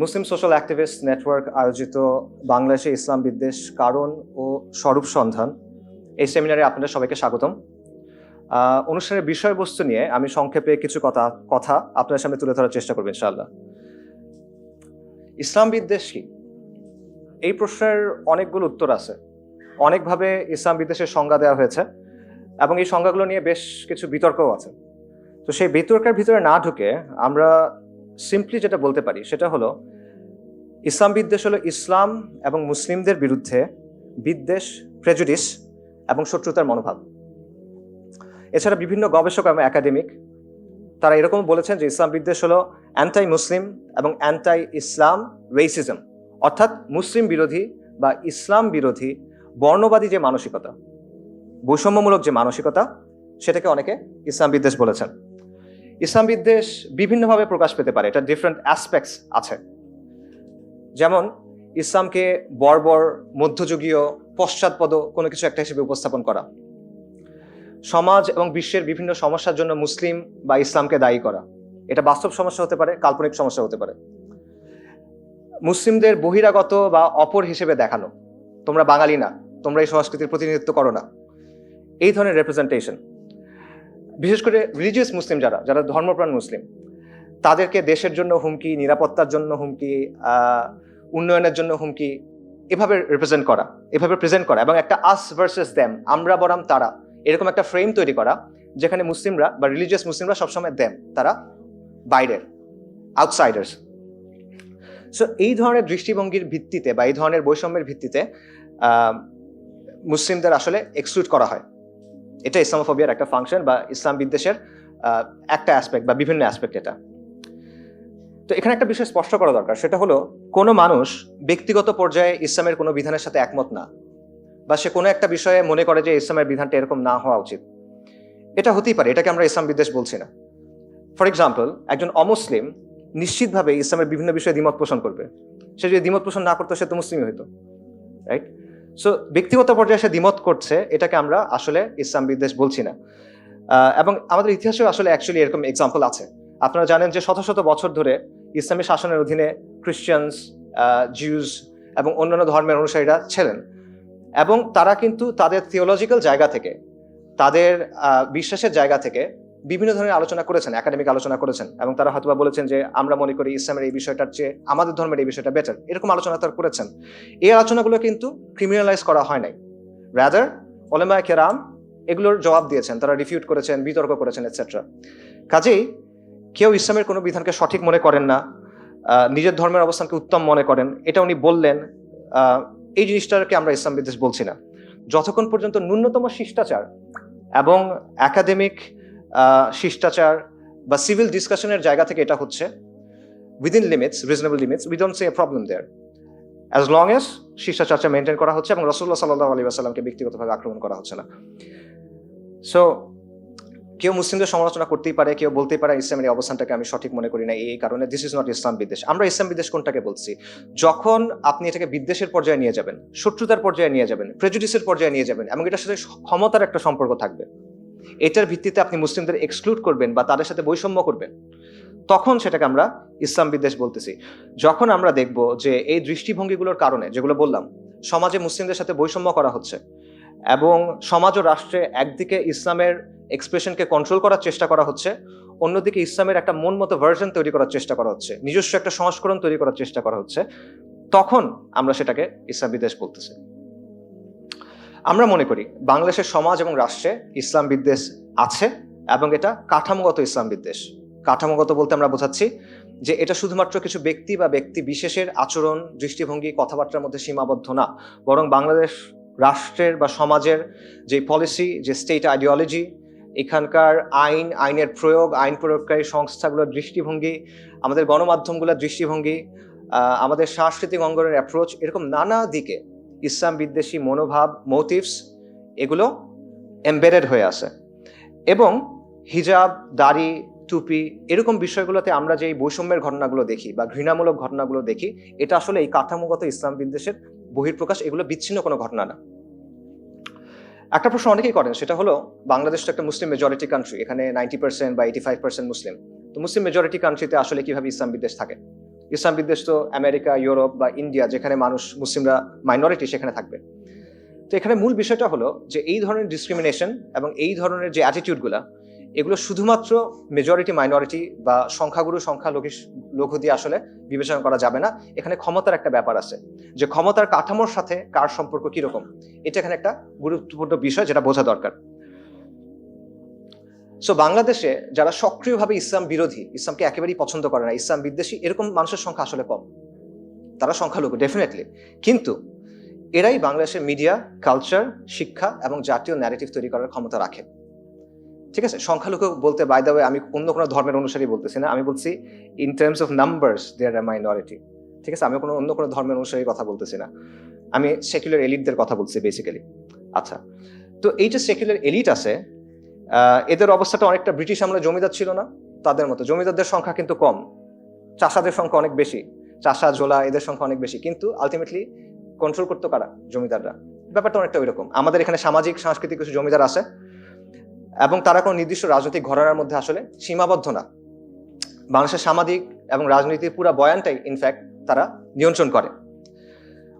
মুসলিম social activist network আয়োজিত বাংলাদেশে ইসলাম বিদ্বেষ, কারণ ও স্বরূপ সন্ধান এই সেমিনারে আপনাদের সবাইকে স্বাগতম। অনুষ্ঠানের বিষয়বস্তু নিয়ে আমি সংক্ষেপে কিছু কথা কথা আপনাদের সামনে তুলে ধরার চেষ্টা করব ইনশাআল্লাহ। ইসলাম বিদ্বেষ কি? এই প্রশ্নের অনেকগুলো উত্তর আছে। অনেকভাবে ইসলাম বিদ্বেষের সংজ্ঞা দেওয়া হয়েছে। এবং এই সংজ্ঞাগুলো নিয়ে বেশ কিছু বিতর্কও আছে। তো সেই বিতর্কের ভিতরে না ঢুকে আমরা সিম্পলি যেটা বলতে পারি সেটা হলো, ইসলাম বিদ্বেষ হলো ইসলাম এবং মুসলিমদের বিরুদ্ধে বিদ্বেষ প্রেজুডিস এবং শত্রুতার মনোভাব। এছাড়া বিভিন্ন গবেষক এবং একাডেমিক তারা এরকম বলেছেন যে ইসলাম বিদ্বেষ হলো অ্যান্টাই মুসলিম এবং অ্যান্টাই ইসলাম রেসিজম অর্থাৎ মুসলিম বিরোধী বা ইসলাম বিরোধী বর্ণবাদী যে মানসিকতা। বৈষম্যমূলক যে মানসিকতা, সেটাকে অনেকে ইসলাম বিদ্বেষ বলেছেন। ইসলাম বিদ্বেষ বিভিন্নভাবে প্রকাশ পেতে পারে, এটা ডিফারেন্ট অ্যাসপেক্টস আছে। যেমন, ইসলামকে বর্বর, মধ্যযুগীয়, পশ্চাৎপদ কোনো কিছু একটা হিসেবে উপস্থাপন করা। সমাজ এবং বিশ্বের বিভিন্ন সমস্যার জন্য মুসলিম বা ইসলামকে দায়ী করা। এটা বাস্তব সমস্যা হতে পারে, কাল্পনিক সমস্যা হতে পারে। মুসলিমদের বহিরাগত বা অপর হিসেবে দেখানো। তোমরা বাঙালি না, তোমরা এই সংস্কৃতির প্রতিনিধিত্ব করো না। এই ধরনের রেপ্রেজেন্টেশন বিশেষ করে রিলিজিয়াস মুসলিম যারা যারা ধর্মপ্রাণ মুসলিম, তাদেরকে দেশের জন্য হুমকি, নিরাপত্তার জন্য হুমকি উন্নয়নের জন্য হুমকি এভাবে রিপ্রেজেন্ট করা, এভাবে প্রেজেন্ট করা এবং একটা আস ভার্সেস দেম আমরা বরাম তারা, এরকম একটা ফ্রেম তৈরি করা যেখানে মুসলিমরা বা রিলিজিয়াস মুসলিমরা সবসময় দেম তারা বাইরের আউটসাইডার্স সো এই ধরনের দৃষ্টিভঙ্গির ভিত্তিতে বা এই ধরনের বৈষম্যের ভিত্তিতে মুসলিমদের আসলে এক্সক্লুড করা হয়। এটা ইসলামোফোবিয়ার একটা ফাংশন বা ইসলাম বিদ্বেষের একটা অ্যাসপেক্ট বা বিভিন্ন অ্যাসপেক্ট এটা। তো এখানে একটা বিষয় স্পষ্ট করা দরকার, সেটা হলো কোনো মানুষ ব্যক্তিগত পর্যায়ে ইসলামের কোনো বিধানের সাথে একমত না বা সে কোনো একটা বিষয়ে মনে করে যে ইসলামের বিধানটা এরকম না হওয়া উচিত। এটা হতেই পারে, এটাকে আমরা ইসলাম বিদ্বেষ বলছি না। ফর এক্সাম্পল একজন অমুসলিম নিশ্চিতভাবে ইসলামের বিভিন্ন বিষয়ে দ্বিমত পোষণ করবে। সে যদি দ্বিমত পোষণ না করতো, সে তো মুসলিমই হইতো রাইট সো ব্যক্তিগত পর্যায়ে সে দ্বিমত করছে, এটাকে আমরা আসলে ইসলাম বিদ্বেষ বলছি না। এবং আমাদের ইতিহাসেও আসলে অ্যাকচুয়ালি এরকম এক্সাম্পল আছে। আপনারা জানেন যে শত শত বছর ধরে ইসলামী শাসনের অধীনে খ্রিশ্চানস জিউস এবং অন্যান্য ধর্মের অনুসারীরা ছিলেন। এবং তারা কিন্তু তাদের থিওলজিক্যাল জায়গা থেকে, তাদের বিশ্বাসের জায়গা থেকে বিভিন্ন ধরনের আলোচনা করেছেন একাডেমিক আলোচনা করেছেন এবং তারা হয়তোবা বলেছেন যে, আমরা মনে করি ইসলামের এই বিষয়টার চেয়ে, আমাদের ধর্মের এই বিষয়টা বেটার এরকম আলোচনা তারা করেছেন। এই আলোচনাগুলো কিন্তু ক্রিমিনালাইজ করা হয় নাই। রাদার ওলেমা কেরাম এগুলোর জবাব দিয়েছেন, তারা রিফিউট করেছেন, বিতর্ক করেছেন এটসেট্রা কাজেই, কেউ ইসলামের কোনো বিধানকে সঠিক মনে করেন না নিজের ধর্মের অবস্থানকে উত্তম মনে করেন, এটা উনি বললেন এই জিনিসটাকে আমরা ইসলাম বিদ্বেষ বলছি না। যতক্ষণ পর্যন্ত ন্যূনতম শিষ্টাচার এবং একাডেমিক শিষ্টাচার বা সিভিল ডিসকাশনের জায়গা থেকে এটা হচ্ছে। Within limits reasonable limits we don't say a problem there as long as শিষ্টাচার্চা maintain করা হচ্ছে এবং রসুল্লাহ সাল্লাহ আলী আসাল্লামকে ব্যক্তিগতভাবে আক্রমণ করা হচ্ছে না। সো কেউ মুসলিমদের সমালোচনা করতেই পারে, কেউ বলতেই পারে ইসলামের এই অবস্থানটাকে আমি সঠিক মনে করি না এই কারণে দিস ইজ নট ইসলাম বিদ্বেষ। আমরা ইসলাম বিদ্বেষ কোনটাকে বলছি? যখন আপনি এটাকে বিদ্বেষের পর্যায়ে নিয়ে যাবেন, শত্রুতার পর্যায়ে নিয়ে যাবেন প্রেজুডিসের পর্যায়ে নিয়ে যাবেন, এবং এটার সাথে ক্ষমতার একটা সম্পর্ক থাকবে। এটার ভিত্তিতে আপনি মুসলিমদের এক্সক্লুড করবেন বা তাদের সাথে বৈষম্য করবেন। তখন সেটাকে আমরা ইসলাম বিদ্বেষ বলতেছি। যখন আমরা দেখব যে এই দৃষ্টিভঙ্গিগুলোর কারণে, যেগুলো বললাম, সমাজে মুসলিমদের সাথে বৈষম্য করা হচ্ছে এবং সমাজ ও রাষ্ট্রে একদিকে ইসলামের এক্সপ্রেশনকে কন্ট্রোল করার চেষ্টা করা হচ্ছে, অন্যদিকে ইসলামের একটা মন মতো ভার্জন তৈরি করার চেষ্টা করা হচ্ছে, নিজস্ব একটা সংস্করণ তৈরি করার চেষ্টা করা হচ্ছে, তখন আমরা সেটাকে ইসলাম বিদ্বেষ বলতেছি। আমরা মনে করি বাংলাদেশের সমাজ এবং রাষ্ট্রে ইসলাম বিদ্বেষ আছে এবং এটা কাঠামোগত ইসলাম বিদ্বেষ। কাঠামোগত বলতে আমরা বোঝাচ্ছি যে এটা শুধুমাত্র কিছু ব্যক্তি বা ব্যক্তি বিশেষের আচরণ, দৃষ্টিভঙ্গি, কথাবার্তার মধ্যে সীমাবদ্ধ না। বরং বাংলাদেশ রাষ্ট্রের বা সমাজের যে পলিসি যে স্টেট আইডিওলজি এখানকার আইন, আইনের প্রয়োগ, আইন প্রয়োগকারী সংস্থাগুলোর দৃষ্টিভঙ্গি, আমাদের গণমাধ্যমগুলোর দৃষ্টিভঙ্গি আমাদের সাংস্কৃতিক অঙ্গনের অ্যাপ্রোচ এরকম নানা দিকে ইসলাম বিদ্বেষী মনোভাব মোটিভস এগুলো এমবেডেড হয়ে আছে। এবং হিজাব, দাড়ি, টুপি এরকম বিষয়গুলোতে আমরা যে বৈষম্যের ঘটনাগুলো দেখি বা ঘৃণামূলক ঘটনাগুলো দেখি, এটা আসলে এই কাঠামোগত ইসলাম বিদ্বেষের বহির্প্রকাশ এগুলো বিচ্ছিন্ন কোনো ঘটনা না। একটা প্রশ্ন অনেকেই করেন, সেটা হলো বাংলাদেশ তো একটা মুসলিম মেজরিটি কান্ট্রি এখানে নাইনটি পার্সেন্ট বা এইটি ফাইভ পার্সেন্ট মুসলিম। তো মুসলিম মেজরিটি কান্ট্রিতে আসলে কীভাবে ইসলাম বিদ্বেষ থাকে? ইসলাম বিদ্বেষ তো আমেরিকা, ইউরোপ বা ইন্ডিয়া, যেখানে মানুষ, মুসলিমরা মাইনরিটি সেখানে থাকবে। তো এখানে মূল বিষয়টা হলো যে এই ধরনের ডিসক্রিমিনেশন এবং এই ধরনের যে অ্যাটিটিউডগুলা এগুলো শুধুমাত্র মেজরিটি মাইনরিটি বা সংখ্যাগুরু সংখ্যালঘু লঘু দিয়ে আসলে বিবেচনা করা যাবে না। এখানে ক্ষমতার একটা ব্যাপার আছে। যে ক্ষমতার কাঠামোর সাথে কার সম্পর্ক কীরকম? এটা এখানে একটা গুরুত্বপূর্ণ বিষয় যেটা বোঝা দরকার। সো বাংলাদেশে যারা সক্রিয়ভাবে ইসলাম বিরোধী, ইসলামকে একেবারেই পছন্দ করে না, ইসলাম বিদ্বেষী, এরকম মানুষের সংখ্যা আসলে কম। তারা সংখ্যালঘু ডেফিনেটলি কিন্তু এরাই বাংলাদেশের মিডিয়া কালচার শিক্ষা এবং জাতীয় ন্যারেটিভ তৈরি করার ক্ষমতা রাখে। ঠিক আছে? সংখ্যালঘু বলতে বাই দ্য আমি অন্য কোনো ধর্মের অনুসারী বলতেছি না। আমি বলছি in terms of numbers there are minority ঠিক আছে? আমি কোনো অন্য কোনো ধর্মের অনুসারী কথা বলতেছি না। আমি সেকুলার এলিটদের কথা বলছি বেসিক্যালি আচ্ছা। তো এই যে সেকুলার এলিট আছে এদের অবস্থাটা অনেকটা ব্রিটিশ আমলে জমিদার ছিল না, তাদের মতো। জমিদারদের সংখ্যা কিন্তু কম। চাষাদের সংখ্যা অনেক বেশি। চাষা, জোলা, এদের সংখ্যা অনেক বেশি। কিন্তু আলটিমেটলি কন্ট্রোল করতো কারা? জমিদাররা। ব্যাপারটা অনেকটা ওইরকম। আমাদের এখানে সামাজিক, সাংস্কৃতিক কিছু জমিদার আছে এবং তারা কোনো নির্দিষ্ট রাজনৈতিক ঘরানার মধ্যে আসলে সীমাবদ্ধ না। বাংলাদেশের সামাজিক এবং রাজনীতির পুরো বয়ানটাই ইনফ্যাক্ট তারা নিয়ন্ত্রণ করে।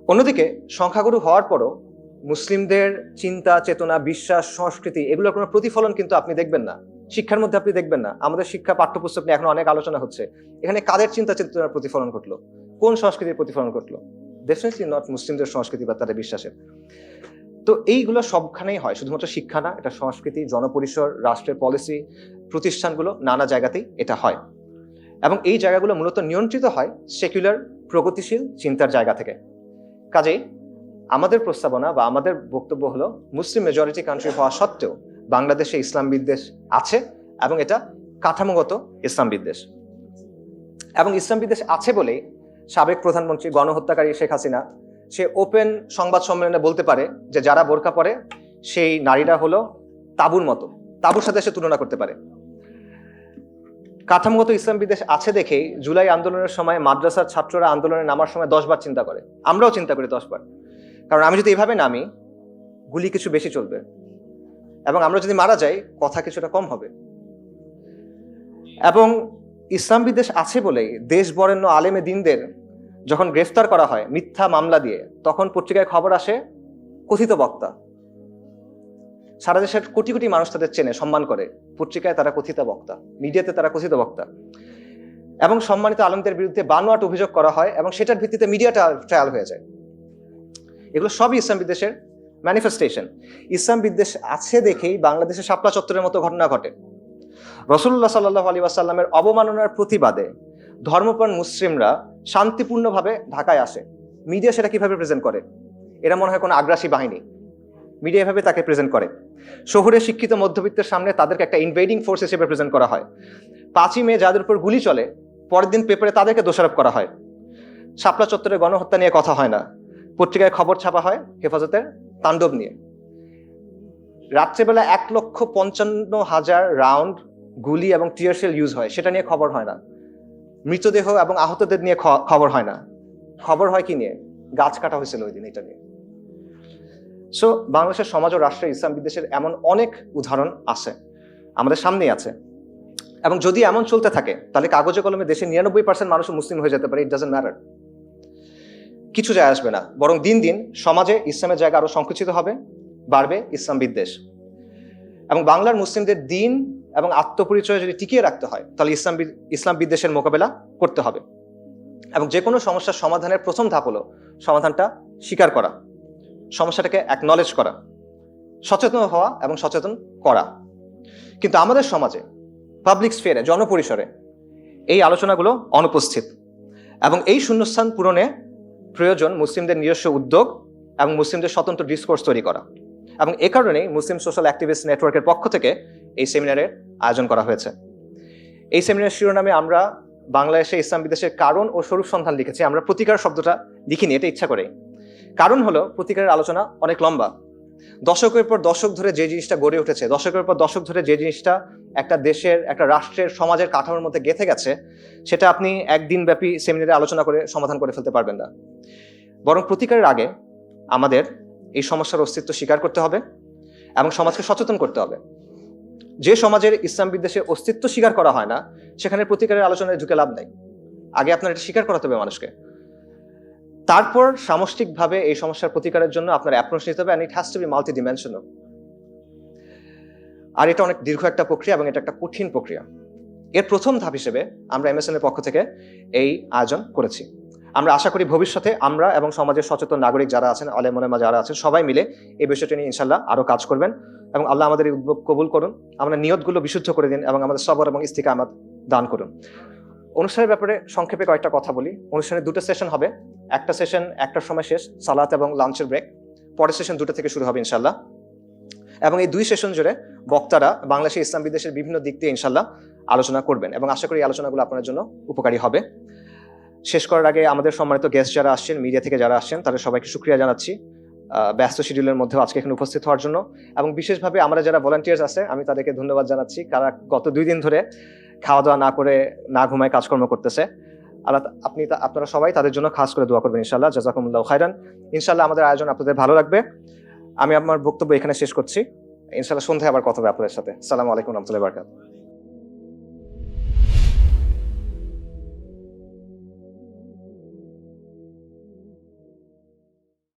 অন্যদিকে সংখ্যাগুরু হওয়ার পরও মুসলিমদের চিন্তা, চেতনা, বিশ্বাস, সংস্কৃতি, এগুলোর কোনো প্রতিফলন কিন্তু আপনি দেখবেন না। শিক্ষার মধ্যে আপনি দেখবেন না। আমাদের শিক্ষা পাঠ্যপুস্তক নিয়ে এখন অনেক আলোচনা হচ্ছে। এখানে কাদের চিন্তা, চেতনার প্রতিফলন ঘটলো? কোন সংস্কৃতির প্রতিফলন ঘটলো? ডেফিনেটলি নট মুসলিমদের সংস্কৃতি বা তাদের বিশ্বাসের। তো এইগুলো সবখানেই হয়। শুধুমাত্র শিক্ষা না, এটা সংস্কৃতি, জনপরিসর, রাষ্ট্রের পলিসি প্রতিষ্ঠানগুলো নানা জায়গাতেই এটা হয়। এবং এই জায়গাগুলো মূলত নিয়ন্ত্রিত হয় সেকুলার প্রগতিশীল চিন্তার জায়গা থেকে। কাজেই আমাদের প্রস্তাবনা বা আমাদের বক্তব্য হলো মুসলিম মেজরিটি কান্ট্রি হওয়া সত্ত্বেও বাংলাদেশে ইসলাম বিদ্বেষ আছে এবং এটা কাঠামোগত ইসলাম বিদ্বেষ। এবং ইসলাম বিদ্বেষ আছে বলেই সাবেক প্রধানমন্ত্রী গণহত্যাকারী শেখ হাসিনা, সে ওপেন সংবাদ সম্মেলনে বলতে পারে যে যারা বোরকা পরে, সেই নারীরা হলো তাবুর মতো, তাবুর সাথে সে তুলনা করতে পারে। কাঠামোগত ইসলাম বিদেশ আছে দেখেই জুলাই আন্দোলনের সময় মাদ্রাসার ছাত্ররা আন্দোলনে নামার সময় দশবার চিন্তা করে। আমরাও চিন্তা করি দশবার কারণ আমি যদি এভাবে নামি, গুলি কিছু বেশি চলবে। এবং আমরা যদি মারা যাই, কথা কিছুটা কম হবে। এবং ইসলাম বিদ্বেষ আছে বলেই দেশ বরেণ্য আলেমে দিনদের যখন গ্রেফতার করা হয় মিথ্যা মামলা দিয়ে, তখন পত্রিকায় খবর আসে কথিত বক্তা। সারা দেশের কোটি কোটি মানুষ তাদের চেনে, সম্মান করে। পত্রিকায় তারা কথিত বক্তা, মিডিয়াতে তারা কথিত বক্তা। এবং সম্মানিত আলমদের বিরুদ্ধে বানোয়াট অভিযোগ করা হয় এবং সেটার ভিত্তিতে মিডিয়াটা ট্রায়াল হয়ে যায়। এগুলো সবই ইসলাম বিদ্বেষের ম্যানিফেস্টেশন ইসলাম বিদ্বেষ আছে দেখেই বাংলাদেশের শাপলা চত্বরের মতো ঘটনা ঘটে। রসুল্লাহ সাল্লাহ আলী ওয়াসাল্লামের অবমাননার প্রতিবাদে ধর্মপ্রাণ মুসলিমরা শান্তিপূর্ণভাবে ঢাকায় আসে। মিডিয়া সেটা কীভাবে প্রেজেন্ট করে? এরা মনে হয় কোনো আগ্রাসী বাহিনী। মিডিয়া এভাবে তাকে প্রেজেন্ট করে। শহরে শিক্ষিত মধ্যবিত্তের সামনে তাদেরকে একটা ইনভেডিং ফোর্স হিসেবে প্রেজেন্ট করা হয়। পাঁচই মে যাদের উপর গুলি চলে, পরের দিন পেপারে তাদেরকে দোষারোপ করা হয়। শাপলা চত্বরে গণহত্যা নিয়ে কথা হয় না। পত্রিকায় খবর ছাপা হয় হেফাজতের তাণ্ডব নিয়ে। রাত্রেবেলা এক লক্ষ পঞ্চান্ন হাজার রাউন্ড গুলি এবং টিয়ারশেল ইউজ হয়, সেটা নিয়ে খবর হয় না। মৃতদেহ এবং আহতদের নিয়ে খবর হয় না। খবর হয় কি নিয়ে? গাছ কাটা হয়েছিল ওই দিন এটা নিয়ে। সো বাংলাদেশের সমাজ ও রাষ্ট্রের ইসলাম বিদ্বেষের এমন অনেক উদাহরণ আছে, আমাদের সামনেই আছে। এবং যদি এমন চলতে থাকে, তাহলে কাগজে কলমে দেশে নিরানব্বই পার্সেন্ট মানুষ মুসলিম হয়ে যেতে পারে ইট ডাজেন্ট ম্যাটার কিছু যায় আসবে না, বরং দিন দিন সমাজে ইসলামের জায়গা আরও সংকুচিত হবে, বাড়বে ইসলাম বিদ্বেষ। এবং বাংলার মুসলিমদের দিন এবং আত্মপরিচয় যদি টিকিয়ে রাখতে হয়, তাহলে ইসলাম ইসলাম বিদ্বেষের মোকাবেলা করতে হবে। এবং যে কোনো সমস্যার সমাধানের প্রথম ধাপ হলো সমাধানটা স্বীকার করা, সমস্যাটাকে অ্যাকনলেজ করা, সচেতন হওয়া এবং সচেতন করা। কিন্তু আমাদের সমাজে পাবলিক স্ফেয়ারে জনপরিসরে এই আলোচনাগুলো অনুপস্থিত। এবং এই শূন্যস্থান পূরণে প্রয়োজন মুসলিমদের নিজস্ব উদ্যোগ এবং মুসলিমদের স্বতন্ত্র ডিসকোর্স তৈরি করা। এবং এ কারণেই মুসলিম সোশ্যাল অ্যাক্টিভিস্ট নেটওয়ার্কের পক্ষ থেকে এই সেমিনারের আয়োজন করা হয়েছে। এই সেমিনার শিরোনামে আমরা বাংলাদেশে, ইসলাম বিদেশের কারণ ও স্বরূপ সন্ধান লিখেছি। আমরা প্রতিকার শব্দটা লিখিনি, এটা ইচ্ছা করেই। কারণ হলো, প্রতিকারের আলোচনা অনেক লম্বা। দশকের পর দশক ধরে যে জিনিসটা গড়ে উঠেছে, দশকের পর দশক ধরে যে জিনিসটা একটা দেশের, একটা রাষ্ট্রের, সমাজের কাঠামোর মধ্যে গেঁথে গেছে, সেটা আপনি একদিন ব্যাপী সেমিনারে আলোচনা করে সমাধান করে ফেলতে পারবেন না। বরং প্রতিকারের আগে আমাদের এই সমস্যার অস্তিত্ব স্বীকার করতে হবে এবং সমাজকে সচেতন করতে হবে। যে সমাজের ইসলাম বিদ্বেষে অস্তিত্ব স্বীকার করা হয় না, সেখানে প্রতিকারের আলোচনায় ঢুকে লাভ নাই। আগে আপনার এটা স্বীকার করাতে হবে মানুষকে। তারপর সামষ্টিকভাবে এই সমস্যার প্রতিকারের জন্য আপনার অ্যাপ্রোচ নিতে হবে and it has to be multi dimensional আর এটা অনেক দীর্ঘ একটা প্রক্রিয়া এবং এটা একটা কঠিন প্রক্রিয়া। এর প্রথম ধাপ হিসেবে আমরা এমএসএন এর পক্ষ থেকে এই আয়োজন করেছি। আমরা আশা করি ভবিষ্যতে আমরা এবং সমাজের সচেতন নাগরিক যারা আছেন, আলেমা যারা আছেন, সবাই মিলে এই বিষয়টি নিয়ে ইনশাল্লাহ আরও কাজ করবেন এবং আল্লাহ আমাদের এই উদ্যোগ কবুল করুন, আমরা নিয়তগুলো বিশুদ্ধ করে দিন এবং আমাদের সবর এবং ইস্তিকা আমার দান করুন। অনুষ্ঠানের ব্যাপারে সংক্ষেপে কয়েকটা কথা বলি। অনুষ্ঠানে দুটো সেশন হবে। একটা সেশন একটার সময় শেষ, সালাত এবং লাঞ্চের ব্রেক। পরের সেশন দুটো থেকে শুরু হবে ইনশাল্লাহ এবং এই দুই সেশন জুড়ে বক্তারা বাংলাদেশের ইসলাম বিদেশের বিভিন্ন দিক দিয়ে ইনশাল্লাহ আলোচনা করবেন এবং আশা করি এই আলোচনাগুলো আপনার জন্য উপকারী হবে। শেষ করার আগে আমাদের সম্মানিত গেস্ট যারা আসছেন মিডিয়া থেকে যারা আসছেন, তাদের সবাইকে সুক্রিয়া জানাচ্ছি ব্যস্ত শিডিউলের মধ্যেও আজকে এখানে উপস্থিত হওয়ার জন্য এবং বিশেষভাবে আমরা যারা ভলান্টিয়ার্স আছে, আমি তাদেরকে ধন্যবাদ জানাচ্ছি। কারা গত দুই দিন ধরে খাওয়া দাওয়া না করে না ঘুমায় কাজকর্ম করতেছে, আল্লাহ আপনি আপনারা সবাই তাদের জন্য খাস করে দোয়া করবেন ইনশাল্লাহ জাজাকুমুল্লাহ খাইরান ইনশাল্লাহ আমাদের আয়োজন আপনাদের ভালো লাগবে। আমি আমার বক্তব্য এখানে শেষ করছি। ইনশাল্লাহ সন্ধ্যায় আবার কথা হবে আপনাদের সাথে। সালাম আলাইকুম রহমতুল্লাহ বারকাত